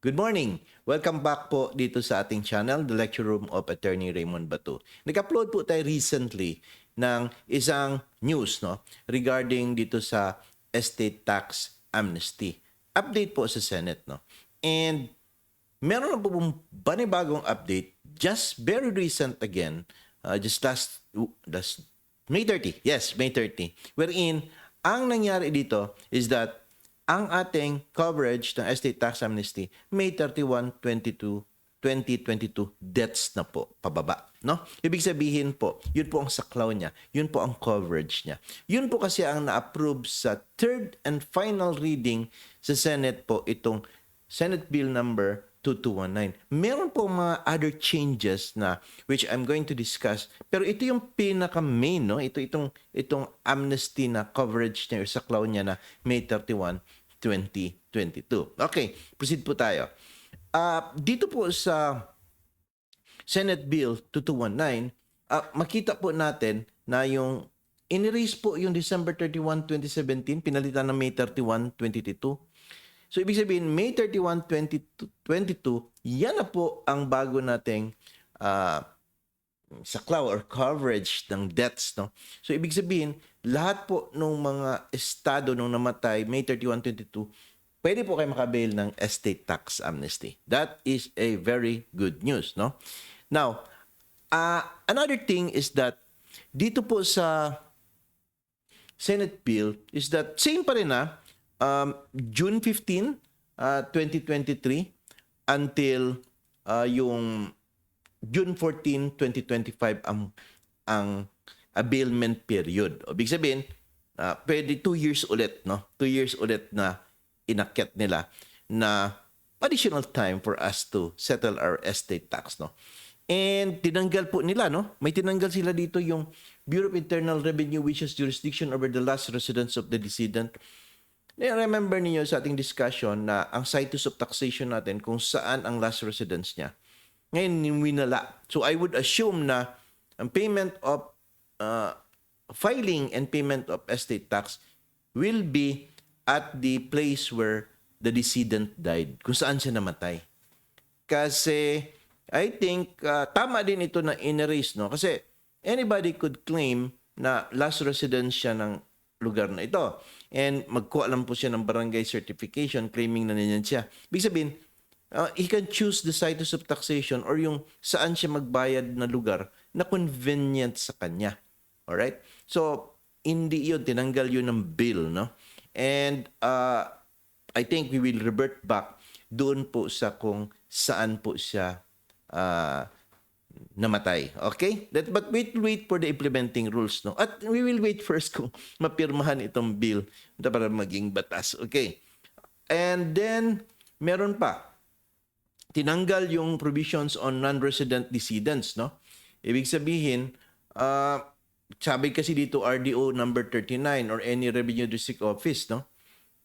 Good morning! Welcome back po dito sa ating channel, The Lecture Room of Attorney Raymond Bato. Nag-upload po tayo recently ng isang news no, regarding dito sa estate tax amnesty. Update po sa Senate. No? And meron na po pong banibagong update, just very recent again, uh, just last, last May 30. Yes, May 30. Wherein, ang nangyari dito is that ang ating coverage ng estate tax amnesty May 31, 22, 2022 debts na po pababa, no? Ibig sabihin po, yun po ang saklaw niya, yun po ang coverage niya. Yun po kasi ang na-approve sa third and final reading sa Senate po itong Senate Bill number 2219. Meron po mga other changes na which I'm going to discuss. Pero ito yung pinaka main, no? Ito itong itong amnesty na coverage niya saklaw niya na May 31, 2022. Okay, proceed po tayo. Ah, dito po sa Senate Bill 2219, ah, makita po natin na yung in-erase po yung December 31, 2017, pinalitan ng May 31, 2022. So, ibig sabihin, May 31, 2022, yan na po ang bago nating ah, saklaw or coverage ng debts. No? So, ibig sabihin, lahat po ng mga estado nung namatay, May 31, 22, pwede po kayo makabail ng estate tax amnesty. That is a very good news. No? Now, uh, another thing is that dito po sa Senate bill is that same pa rin na um, June 15, uh, 2023 until uh, yung June 14, 2025 ang ang availment period. O big sabihin, uh, pwede two years ulit, no? Two years ulit na inakyat nila na additional time for us to settle our estate tax, no? And tinanggal po nila, no? May tinanggal sila dito yung Bureau of Internal Revenue which has jurisdiction over the last residence of the decedent. Na- Remember niyo sa ating discussion na ang situs of taxation natin kung saan ang last residence niya. Ngayon, winala. So I would assume na ang payment of uh, filing and payment of estate tax will be at the place where the decedent died, kung saan siya namatay. Kasi I think uh, tama din ito na in-erase, no? Kasi anybody could claim na last residence siya ng lugar na ito. And magkuha lang po siya ng barangay certification claiming na nanyan siya. Ibig sabihin, uh, he can choose the situs of taxation or yung saan siya magbayad na lugar na convenient sa kanya. Alright? So, hindi yun. Tinanggal yun ng bill, no? And uh, I think we will revert back doon po sa kung saan po siya uh, namatay. Okay? That, but wait, wait for the implementing rules. No? At we will wait first kung mapirmahan itong bill para maging batas. Okay? And then, meron pa. Tinanggal yung provisions on non-resident decedents. No? Ibig sabihin, uh, sabi kasi dito RDO number 39 or any revenue district office. No?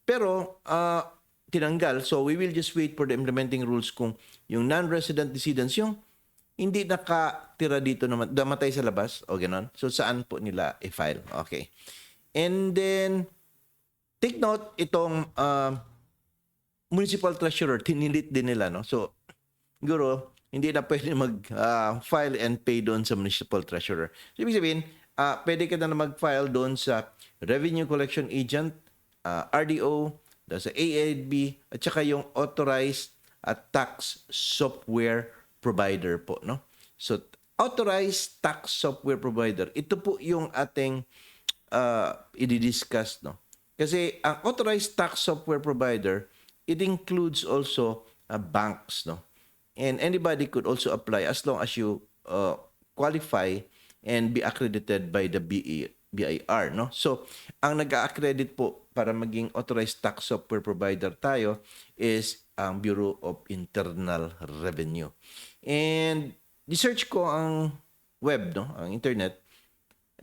Pero, uh, tinanggal. So, we will just wait for the implementing rules kung yung non-resident decedents, yung hindi nakatira dito naman, damatay sa labas, o ganon. So, saan po nila i-file? Okay. And then, take note, itong uh, municipal treasurer, tinilit din nila, no? So, siguro, hindi na pwede mag-file and pay doon sa municipal treasurer. So, ibig sabihin, uh, pwede ka na mag-file doon sa revenue collection agent, uh, RDO, doon sa AAB, at saka yung authorized at tax software provider po, no? So, authorized tax software provider, ito po yung ating uh, i-discuss, no? Kasi ang authorized tax software provider, it includes also uh, banks, no? And anybody could also apply as long as you uh, qualify and be accredited by the BIR, no? So, ang nag-accredit po para maging authorized tax software provider tayo is ang Bureau of Internal Revenue. And research ko ang web, no, ang internet.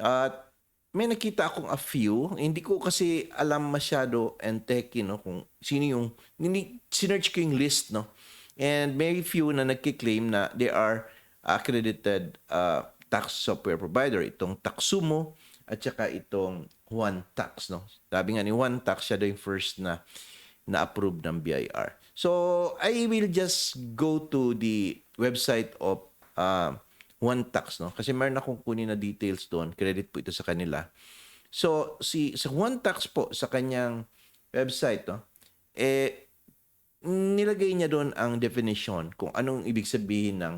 At may nakita akong a few. Hindi ko kasi alam masyado and techy, no, kung sino yung hindi sinearch ko yung list, no. And may few na nagki-claim na they are accredited uh, tax software provider. Itong Taxumo at saka itong One Tax, no. Sabi nga ni One Tax, siya yung first na na-approve ng BIR. So, I will just go to the website of uh, One Tax, no? Kasi meron akong kunin na details doon. Credit po ito sa kanila. So, si sa One Tax po sa kanyang website, no? Eh nilagay niya doon ang definition kung anong ibig sabihin ng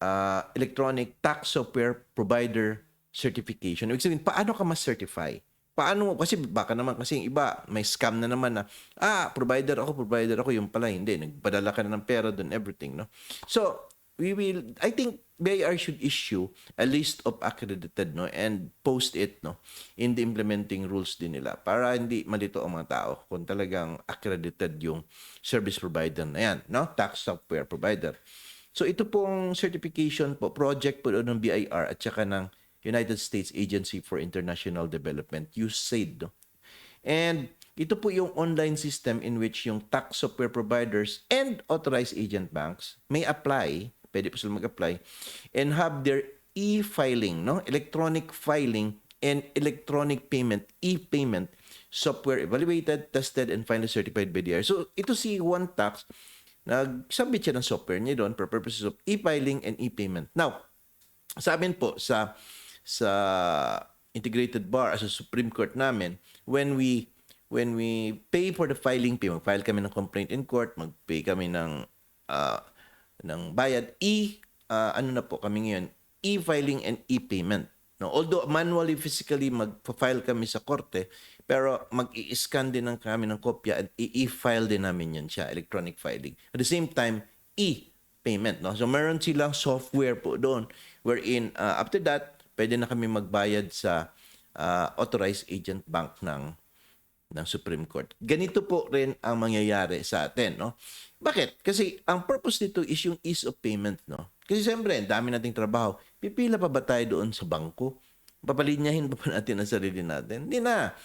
uh, electronic tax software provider certification. Ibig sabihin, paano ka ma-certify? Paano mo? Kasi baka naman kasi yung iba, may scam na naman na, ah, provider ako, provider ako, yung pala, hindi. Nagpadala ka na ng pera doon, everything, no? So, we will, I think BIR should issue a list of accredited, no? And post it, no? In the implementing rules din nila para hindi malito ang mga tao kung talagang accredited yung service provider na yan, no? Tax software provider. So, ito pong certification po, project po ng BIR at saka ng United States Agency for International Development, USAID. No? And ito po yung online system in which yung tax software providers and authorized agent banks may apply, pwede po sila mag-apply, and have their e-filing, no? electronic filing and electronic payment, e-payment software evaluated, tested, and finally certified by DIR. So ito si One Tax, nag-submit siya ng software niya doon for purposes of e-filing and e-payment. Now, sa po, sa sa integrated bar as a Supreme Court namin when we when we pay for the filing fee, mag-file kami ng complaint in court, mag-pay kami ng uh, ng bayad, e uh, ano na po kami ngayon, e-filing and e-payment. No, although manually physically mag-file kami sa korte, pero mag-i-scan din ng kami ng kopya at i-file din namin yan siya, electronic filing. At the same time, e-payment. No? So meron silang software po doon wherein uh, after that, pwede na kami magbayad sa uh, authorized agent bank ng ng Supreme Court. Ganito po rin ang mangyayari sa atin, no? Bakit? Kasi ang purpose nito is yung ease of payment, no? Kasi siyempre, ang dami nating trabaho. Pipila pa ba tayo doon sa bangko? Papalinyahin pa ba natin ang sarili natin? Hindi na.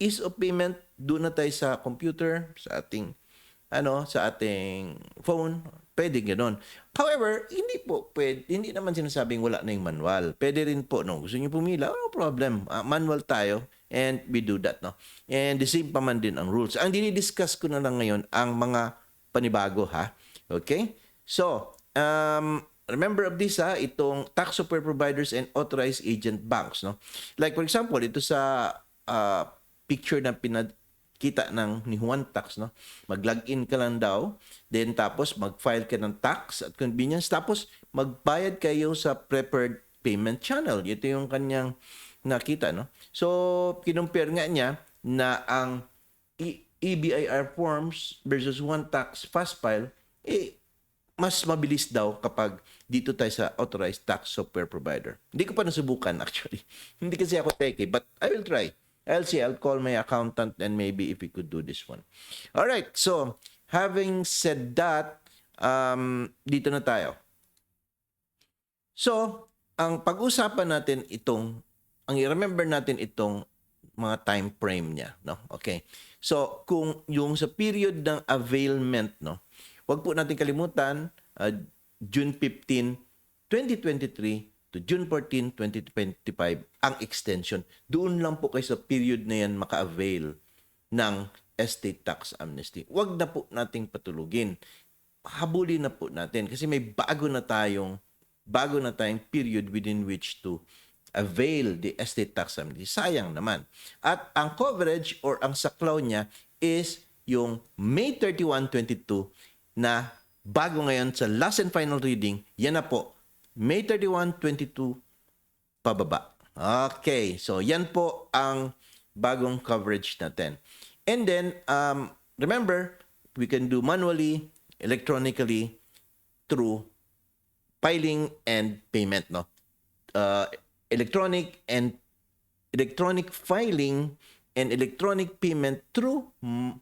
Ease of payment, doon na tayo sa computer, sa ating ano, sa ating phone, pwede ganoon. However, hindi po pwede, hindi naman sinasabing wala na yung manual. Pwede rin po, no, gusto niyo pumila, no problem. Uh, manual tayo and we do that, no. And the same pa man din ang rules. Ang dinidiscuss ko na lang ngayon ang mga panibago, ha. Okay? So, um, remember of this ha, itong tax software providers and authorized agent banks, no. Like for example, ito sa uh, picture na pinad kita ng ni Juan Tax, no? Mag-login ka lang daw, then tapos mag-file ka ng tax at convenience, tapos magbayad kayo sa preferred payment channel. Ito yung kanyang nakita, no? So, kinumpare nga niya na ang E- EBIR forms versus One Tax fast file, eh, mas mabilis daw kapag dito tayo sa authorized tax software provider. Hindi ko pa nasubukan actually. Hindi kasi ako techie, but I will try. I'll see. I'll call my accountant and maybe if we could do this one. All right. So, having said that, um, dito na tayo. So, ang pag-usapan natin itong, ang i-remember natin itong mga time frame niya, no? Okay. So, kung yung sa period ng availment, no? Huwag po natin kalimutan, uh, June 15, 2023 to June 14, 2025 ang extension. Doon lang po kayo sa period na yan maka-avail ng estate tax amnesty. Huwag na po nating patulugin. Habulin na po natin kasi may bago na tayong bago na tayong period within which to avail the estate tax amnesty. Sayang naman. At ang coverage or ang saklaw niya is yung May 31, 22 na bago ngayon sa last and final reading, yan na po May 31, 22 pababa. Okay, so yan po ang bagong coverage natin. And then, um, remember, we can do manually, electronically, through filing and payment, no? Uh, electronic and electronic filing and electronic payment through mm,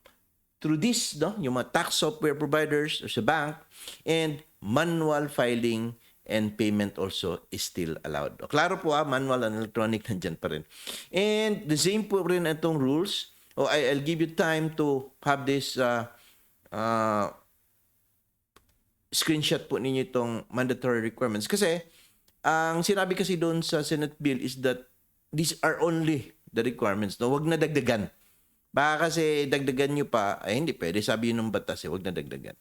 through this, no? Yung mga tax software providers or sa bank and manual filing and payment also is still allowed. O, klaro po ah, manual and electronic nandyan pa rin. And the same po rin itong rules. O, I, I'll give you time to have this uh, uh, screenshot po ninyo itong mandatory requirements. Kasi, ang sinabi kasi doon sa Senate bill is that these are only the requirements. No? Huwag na dagdagan. Baka kasi dagdagan nyo pa, ay hindi pwede. Sabi yun ng batas eh, huwag na dagdagan.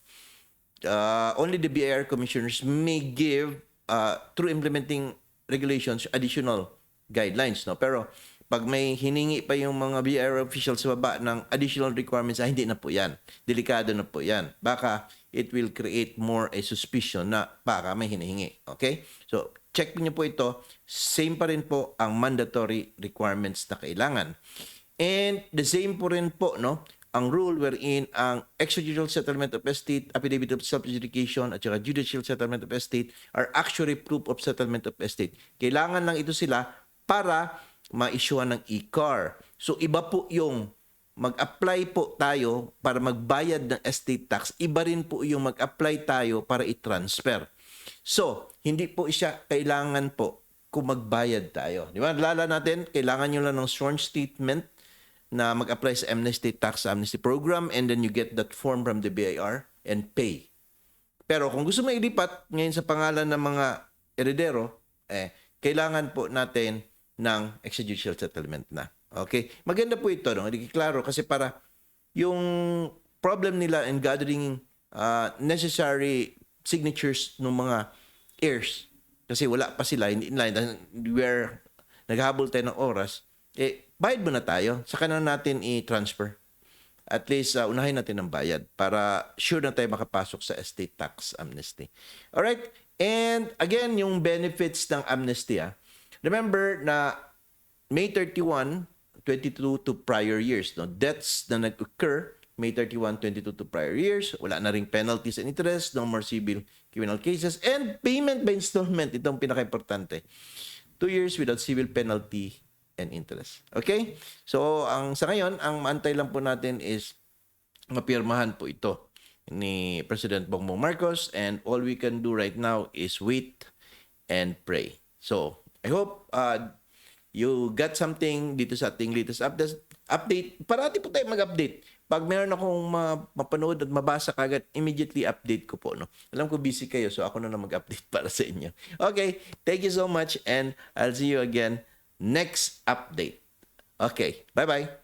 Uh, only the BIR commissioners may give, uh, through implementing regulations, additional guidelines. No? Pero pag may hiningi pa yung mga BIR officials sa baba ng additional requirements, ah, hindi na po yan. Delikado na po yan. Baka it will create more a suspicion na baka may hinihingi. Okay? So, check niyo po ito. Same pa rin po ang mandatory requirements na kailangan. And the same po rin po, no? ang rule wherein ang extrajudicial settlement of estate, affidavit of self-adjudication at saka judicial settlement of estate are actually proof of settlement of estate. Kailangan lang ito sila para ma-issuean ng e-car. So iba po yung mag-apply po tayo para magbayad ng estate tax. Iba rin po yung mag-apply tayo para i-transfer. So, hindi po siya kailangan po kung magbayad tayo. Di ba? Lala natin, kailangan nyo lang ng sworn statement na mag-apply sa amnesty tax amnesty program and then you get that form from the BIR and pay. Pero kung gusto mo ilipat ngayon sa pangalan ng mga heredero, eh, kailangan po natin ng extrajudicial settlement na. Okay? Maganda po ito, no? Hindi klaro kasi para yung problem nila in gathering uh, necessary signatures ng mga heirs kasi wala pa sila in line where naghahabol tayo ng oras eh bayad mo na tayo saka na natin i-transfer at least uh, unahin natin ang bayad para sure na tayo makapasok sa estate tax amnesty. Alright? And again, yung benefits ng amnesty. Ah. Remember na May 31, 22 to prior years. No? Deaths na nag-occur May 31, 22 to prior years. Wala na ring penalties and interest. No more civil criminal cases. And payment by installment. Itong pinaka-importante. Two years without civil penalty and interest. Okay? So, ang sa ngayon, ang maantay lang po natin is mapirmahan po ito ni President Bongbong Marcos and all we can do right now is wait and pray. So, I hope uh, you got something dito sa ating latest update. update. Parati po tayo mag-update. Pag meron akong ma- mapanood at mabasa kagad, immediately update ko po. No? Alam ko busy kayo, so ako na lang mag-update para sa inyo. Okay, thank you so much and I'll see you again next update. Okay, bye-bye.